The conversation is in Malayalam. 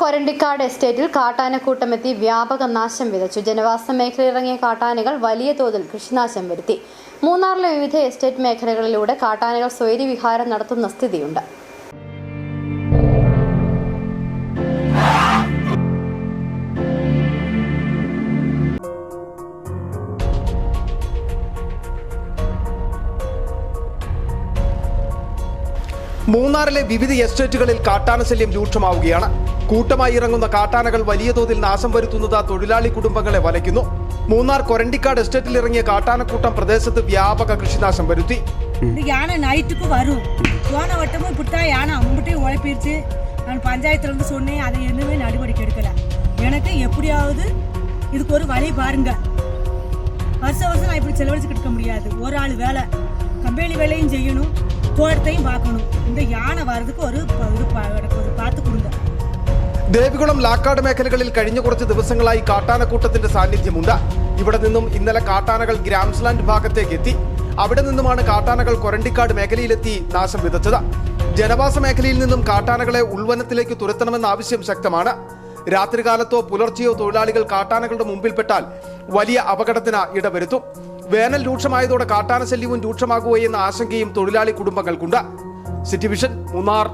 കൊരണ്ടിക്കാട് എസ്റ്റേറ്റിൽ കാട്ടാനക്കൂട്ടമെത്തി വ്യാപക നാശം വിതച്ചു. ജനവാസ മേഖലയിലിറങ്ങിയ കാട്ടാനകൾ വലിയ തോതിൽ കൃഷിനാശം വരുത്തി. മൂന്നാറിലെ വിവിധ എസ്റ്റേറ്റ് മേഖലകളിലൂടെ കാട്ടാനകൾ സ്വൈര്യവിഹാരം നടത്തുന്ന സ്ഥിതിയുണ്ട്. മൂന്നാറിലെ വിവിധ എസ്റ്റേറ്റുകളിൽ കാട്ടാന ശല്യം രൂക്ഷമാവുകയാണ് കൂട്ടമായി ഇറങ്ങുന്ന കാട്ടാനകൾ വലിയ തോതിൽ നാശം വരുത്തുന്നത് തൊഴിലാളി കുടുംബങ്ങളെ വലയ്ക്കുന്നു മൂന്നാർ കൊരണ്ടിക്കാട് എസ്റ്റേറ്റിൽ ഇറങ്ങിയ കാട്ടാനക്കൂട്ടം പ്രദേശത്ത് വ്യാപക കൃഷിനാശം വരുത്തി இந்த யானை நைட்டுக்கு வரும் போன வட்டமும் இப்படித்தான் யானை அம்பிட்டையும் உழைப்பிருச்சு நான் பஞ்சாயத்துல இருந்து சொன்னேன் அதை எதுவுமே நடவடிக்கை எடுக்கல எனக்கு எப்படியாவது இதுக்கு ஒரு வழி பாருங்க வருஷம் வருஷம் நான் இப்படி செலவழிச்சுக்கிட்டு இருக்க முடியாது ஒரு ஆள் வேலை கம்பெனி வேலையும் செய்யணும் தோட்டத்தையும் பார்க்கணும் இந்த யானை வர்றதுக்கு ஒரு ப- இது பா- எனக்கு ஒரு பார்த்து கொடுங்க ദേവികുളം ലാക്കാട് മേഖലകളിൽ കഴിഞ്ഞ കുറച്ച് ദിവസങ്ങളായി കാട്ടാനക്കൂട്ടത്തിന്റെ സാന്നിധ്യമുണ്ട് ഇവിടെ നിന്നും ഇന്നലെ കാട്ടാനകൾ ഗ്രാംസ്ലാൻഡ് ഭാഗത്തേക്ക് എത്തി അവിടെ നിന്നുമാണ് കാട്ടാനകൾ കൊരണ്ടിക്കാട് മേഖലയിലെത്തി നാശം വിതച്ചത് ജനവാസ മേഖലയിൽ നിന്നും കാട്ടാനകളെ ഉൾവനത്തിലേക്ക് തുരത്തണമെന്ന ആവശ്യം ശക്തമാണ് രാത്രികാലത്തോ പുലർച്ചെയോ തൊഴിലാളികൾ കാട്ടാനകളുടെ മുമ്പിൽപ്പെട്ടാൽ വലിയ അപകടത്തിന് ഇടവരുത്തും വേനൽ രൂക്ഷമായതോടെ കാട്ടാന ശല്യവും രൂക്ഷമാകുകയെന്ന ആശങ്കയും തൊഴിലാളി കുടുംബങ്ങൾക്കുണ്ട്. City vision Munnar.